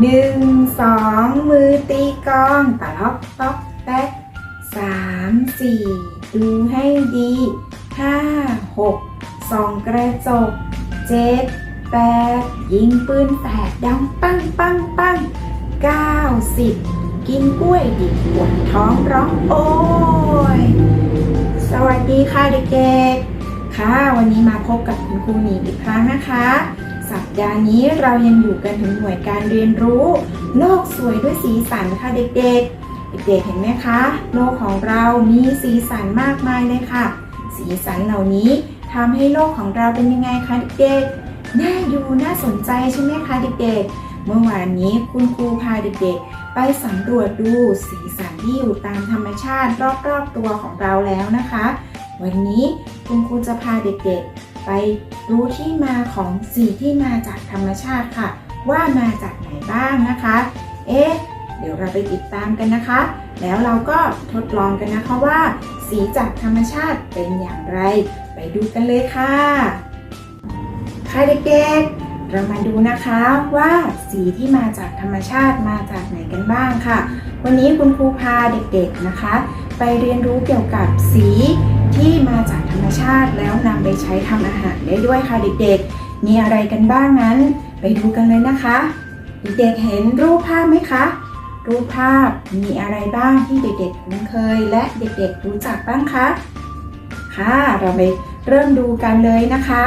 หนึ่งสองมือตีกองตะล็อกต๊อกแต๊กสามสี่ดูให้ดีห้าหกสองกระจกเจ็ดแปดยิงปืนแฝดดังปังปังปังเก้าสิบกินกล้วยดิบปวดท้องร้องโอ้ยสวัสดีค่ะเด็กๆค่ะวันนี้มาพบกับคุณครูหนีอีกครั้งนะคะ สัปดาห์นี้เรายังอยู่กันถึงหน่วยการเรียนรู้ โลกสวยด้วยสีสันค่ะเด็กๆ เด็กๆเห็นไหมคะ โลกของเรามีสีสันมากมายเลยค่ะ สีสันเหล่านี้ทำให้โลกของเราเป็นยังไงคะเด็กๆน่าดูน่าสนใจใช่ไหมคะเด็กๆ เมื่อวานนี้คุณครูพาเด็กๆ ไปสำรวจดูสีสันที่อยู่ตามธรรมชาติรอบๆตัวของเราแล้วนะคะ วันนี้คุณครูจะพาเด็กๆ ไปรู้ที่มาของสีที่มาจากธรรมชาติค่ะ ว่ามาจากไหนบ้างนะคะ เอ๊ะเดี๋ยวเราไปติดตามกันนะคะ แล้วเราก็ทดลองกันนะคะว่า สีจากธรรมชาติเป็นอย่างไร ไปดูกันเลยค่ะ ค่ะเด็กๆ เรามาดูนะคะว่าสีที่มาจากธรรมชาติมาจากไหนกันบ้างค่ะ วันนี้คุณครูพาเด็กๆนะคะ ไปเรียนรู้เกี่ยวกับสี ที่มาจากธรรมชาติแล้วนำไปใช้ทำอาหารได้ด้วยค่ะเด็กๆ มีอะไรกันบ้างนั้น ไปดูกันเลยนะคะ เด็กๆเห็นรูปภาพไหมคะ รูปภาพมีอะไรบ้างที่เด็กๆคุ้นเคย และเด็กๆรู้จักบ้างคะค่ะเราไปเริ่มดูกันเลยนะคะ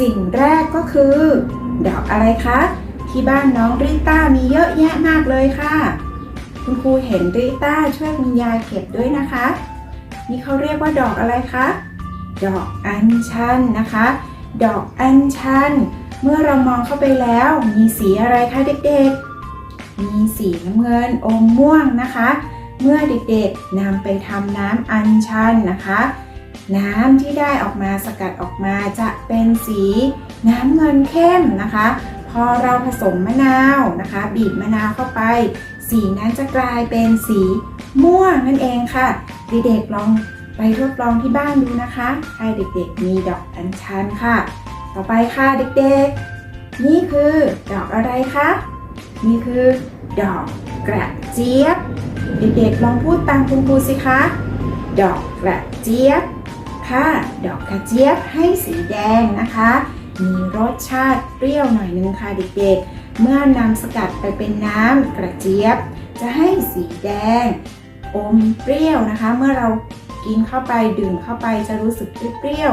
สิ่งแรกก็คือ ดอกอะไรคะที่บ้านน้องริต้ามีเยอะแยะมากเลยค่ะ คุณครูเห็นริต้าช่วยคุณยายเก็บด้วยนะคะ นี่เขาเรียกว่าดอกอะไรคะ ดอกอัญชันนะคะ ดอกอัญชัน เมื่อเรามองเข้าไปแล้ว มีสีอะไรคะเด็กๆ มีสีน้ำเงินอมม่วงนะคะ เมื่อเด็กๆนำไปทำน้ำอัญชันนะคะ น้ำที่ได้ออกมาสกัดออกมาจะเป็นสีน้ำเงินเข้มนะคะ พอเราผสมมะนาวนะคะ บีบมะนาวเข้าไป สีนั้นจะกลายเป็นสีม่วงนั่นเองค่ะ เด็กๆลองไปทดลองที่บ้านดูนะคะ ให้เด็กๆมีดอกอัญชันค่ะ ต่อไปค่ะเด็กๆ นี่คือดอกอะไรคะ นี่คือ ดอกกระเจี๊ยบ เด็กๆลองพูดตามคุณครูสิคะ ดอกกระเจี๊ยบ ค่ะ ดอกกระเจี๊ยบให้สีแดงนะคะ มีรสชาติเปรี้ยวหน่อยนึงค่ะเด็กๆ เมื่อนำสกัดไปเป็นน้ำกระเจี๊ยบ จะให้สีแดง อมเปรี้ยวนะคะ เมื่อเรากินเข้าไปดื่มเข้าไปจะรู้สึกเปรี้ยว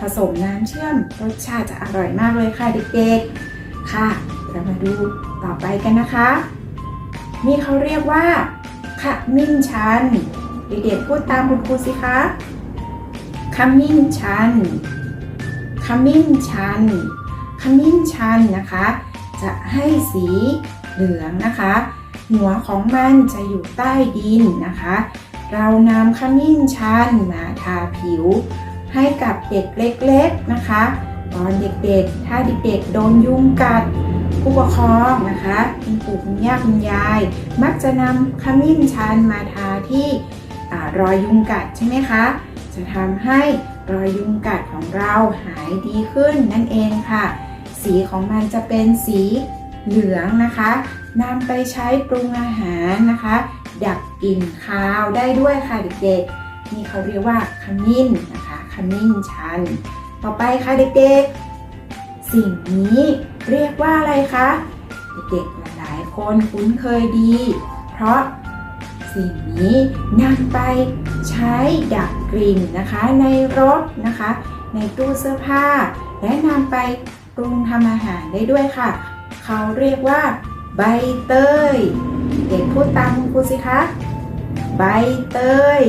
ผสมน้ำเชื่อมรสชาติจะอร่อยมากเลยค่ะเด็กๆค่ะ เรามาดูต่อไปกันนะคะ นี่เขาเรียกว่าขมิ้นชันเด็กๆพูดตามคุณครูสิคะขมิ้นชันขมิ้นชันขมิ้นชันนะคะ จะให้สีเหลืองนะคะ หัวของมันจะอยู่ใต้ดินนะคะ เรานำขมิ้นชันมาทาผิว ให้กับเด็กเล็กๆนะคะ ตอนเด็กๆ ถ้าเด็กๆโดนยุงกัดผู้ปกครองนะคะคุณปู่คุณย่าคุณยาย มักจะนำขมิ้นชันมาทาที่อรอยยุงกัดใช่ไหมคะ จะทำให้รอยยุงกัดของเราหายดีขึ้นนั่นเองค่ะ สีของมันจะเป็นสี เหลืองนะคะนำไปใช้ปรุงอาหารนะคะ ดับกลิ่นคาวได้ด้วยค่ะเด็กๆนี่เขาเรียกว่าขมิ้นนะคะขมิ้นชัน ต่อไปค่ะเด็กๆ สิ่งนี้เรียกว่าอะไรคะเด็กๆหลายๆคนคุ้นเคยดี เพราะสิ่งนี้นำไปใช้ดับกลิ่นนะคะ ในรถนะคะ ในตู้เสื้อผ้า และนำไปปรุงทำอาหารได้ด้วยค่ะ เขาเรียกว่า ใบเตย เด็กพูดตามคุณครูสิคะ ใบเตย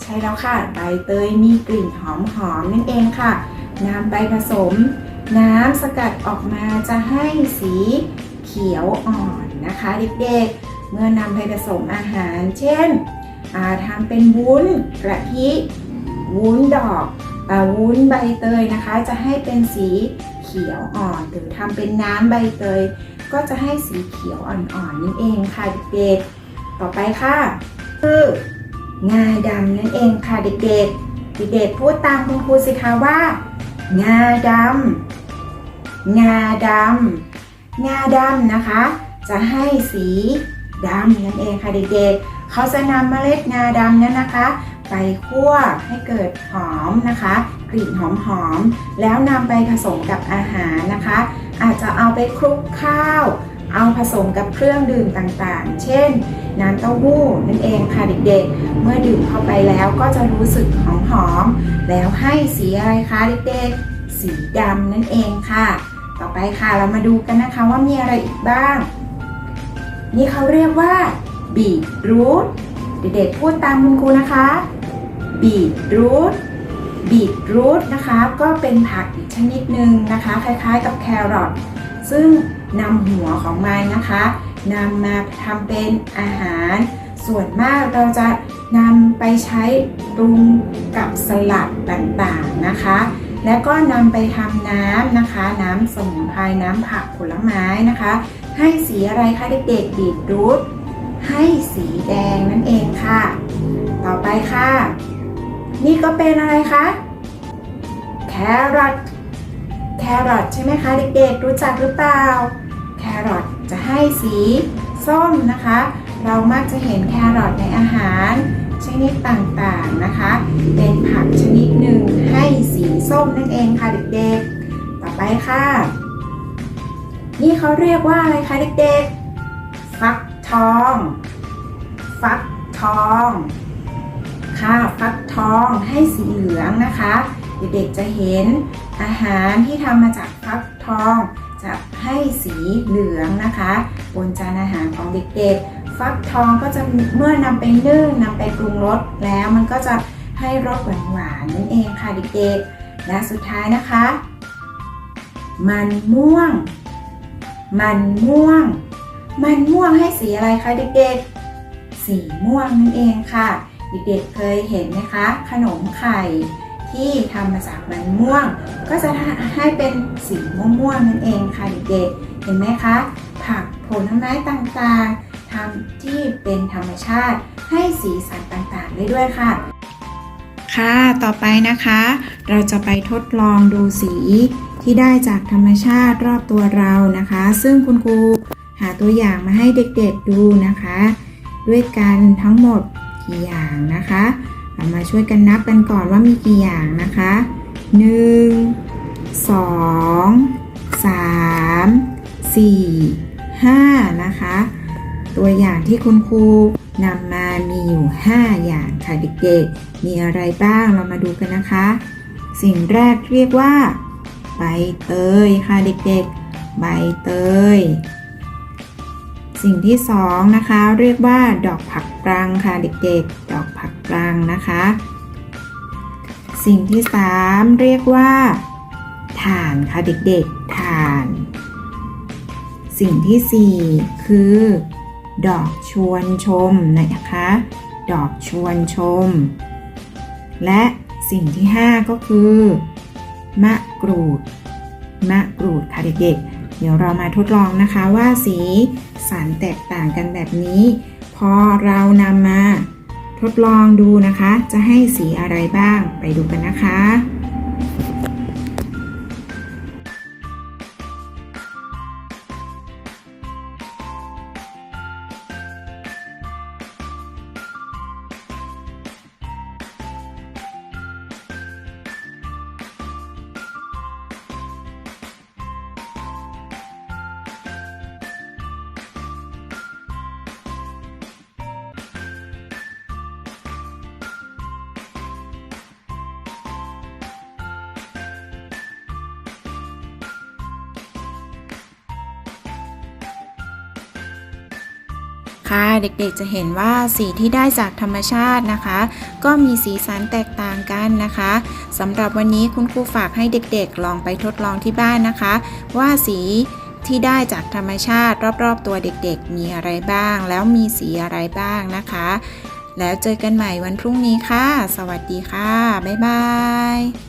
ใช่แล้วค่ะ ใบเตยมีกลิ่นหอมหอมๆนั่นเองค่ะนำไปผสม น้ำสกัดออกมาจะให้สีเขียวอ่อนนะคะเด็กๆ เมื่อนำไปผสมอาหาร เช่นาทำเป็นวุ้นกระทิวุ้นดอกอวุ้นใบเตยนะคะ จะให้เป็นสี เขียวอ่อนหรือทำเป็นน้ำใบเตย ก็จะให้สีเขียวอ่อนๆนั่นเองค่ะเด็กๆ ต่อไปค่ะ คืองาดำนั่นเองค่ะเด็กๆ เด็กๆพูดตามคุณครูสิคะว่า งาดำงาดำงาดำนะคะ จะให้สีดำนั่นเองค่ะเด็กๆ เขาจะนำเมล็ดงาดำนั้นนะคะ ไปคั่วให้เกิดหอมนะคะ กลิ่นหอมๆแล้วนำไปผสมกับอาหารนะคะ อาจจะเอาไปคลุกข้าว เอาผสมกับเครื่องดื่มต่างๆ เช่น น้ำเต้าหู้นั่นเองค่ะเด็กๆ เมื่อดื่มเข้าไปแล้วก็จะรู้สึกหอมๆแล้วให้สีอะไรคะเด็กๆ สีดำนั่นเองค่ะ ต่อไปค่ะเรามาดูกันนะคะว่ามีอะไรอีกบ้าง นี่เขาเรียกว่าบีทรูทเด็กๆพูดตามคุณครูนะคะ บีทรูทบีทรูทนะคะก็เป็นผักอีกชนิดหนึ่งนะคะ คล้ายๆกับแครอทซึ่งนำหัวของมันนะคะนำมาทำเป็นอาหาร ส่วนมากเราจะนำไปใช้ปรุงกับสลัดต่างๆนะคะ แล้วก็นำไปทำน้ำนะคะ น้ำสมุนไพรน้ำผักผลไม้นะคะ ให้สีอะไรคะเด็กๆบีทรูทให้สีแดงนั่นเองค่ะ ต่อไปค่ะ นี่ก็เป็นอะไรคะ แครอท แครอทใช่ไหมคะเด็กๆ รู้จักหรือเปล่า แครอทจะให้สีส้มนะคะ เรามักจะเห็นแครอทในอาหารชนิดต่างๆนะคะ เป็นผักชนิดหนึ่งให้สีส้มนั่นเองค่ะเด็กๆ ต่อไปค่ะ นี่เขาเรียกว่าอะไรคะเด็กๆ ฟักทอง ฟักทอง ค่ะฟักทองให้สีเหลืองนะคะ เด็กๆจะเห็นอาหารที่ทำมาจากฟักทอง จะให้สีเหลืองนะคะ บนจานอาหารของเด็กๆ ฟักทองก็จะเมื่อนำไปนึ่งนำไปปรุงรสแล้วมันก็จะให้รสหวานๆนั่นเองค่ะเด็กๆ และสุดท้ายนะคะ มันม่วง มันม่วง มันม่วงให้สีอะไรคะเด็กๆ สีม่วงนั่นเองค่ะ เด็กๆเคยเห็นไหมคะขนมไข่ที่ทำมาจากมันม่วง ก็จะให้เป็นสีม่วงๆนั่นเองค่ะเด็กๆเห็นไหมคะ ผักผลไม้ต่างๆทำที่เป็นธรรมชาติให้สีสันต่างๆได้ด้วยค่ะ ค่ะต่อไปนะคะ เราจะไปทดลองดูสีที่ได้จากธรรมชาติรอบตัวเรานะคะ ซึ่งคุณครูหาตัวอย่างมาให้เด็กๆดูนะคะ ด้วยกันทั้งหมด กี่อย่างนะคะเรามาช่วยกันนับกันก่อนว่ามีกี่อย่างนะคะ1 2 3 4 5นะคะ ตัวอย่างที่คุณครูนำมามีอยู่ 5 อย่างค่ะเด็กๆ มีอะไรบ้างเรามาดูกันนะคะ สิ่งแรกเรียกว่า ใบเตยค่ะเด็กๆ ใบเตย สิ่งที่สองนะคะ เรียกว่าดอกผักปรังค่ะเด็กๆ ดอกผักปรังนะคะ สิ่งที่สามเรียกว่าถ่านค่ะเด็กๆถ่าน สิ่งที่สี่คือ ดอกชวนชมนะคะ ดอกชวนชม และสิ่งที่ห้าก็คือ มะกรูด มะกรูดค่ะเด็กๆ เดี๋ยวเรามาทดลองนะคะว่าสีสันแตกต่างกันแบบนี้ พอเรานำมาทดลองดูนะคะ จะให้สีอะไรบ้างไปดูกันนะคะ ค่ะเด็กๆจะเห็นว่าสีที่ได้จากธรรมชาตินะคะ ก็มีสีสันแตกต่างกันนะคะสำหรับวันนี้คุณครูฝากให้เด็กๆ ลองไปทดลองที่บ้านนะคะ ว่าสีที่ได้จากธรรมชาติรอบๆ ตัวเด็กๆ มีอะไรบ้าง แล้วมีสีอะไรบ้างนะคะ แล้วเจอกันใหม่วันพรุ่งนี้ค่ะ สวัสดีค่ะ บ๊ายบาย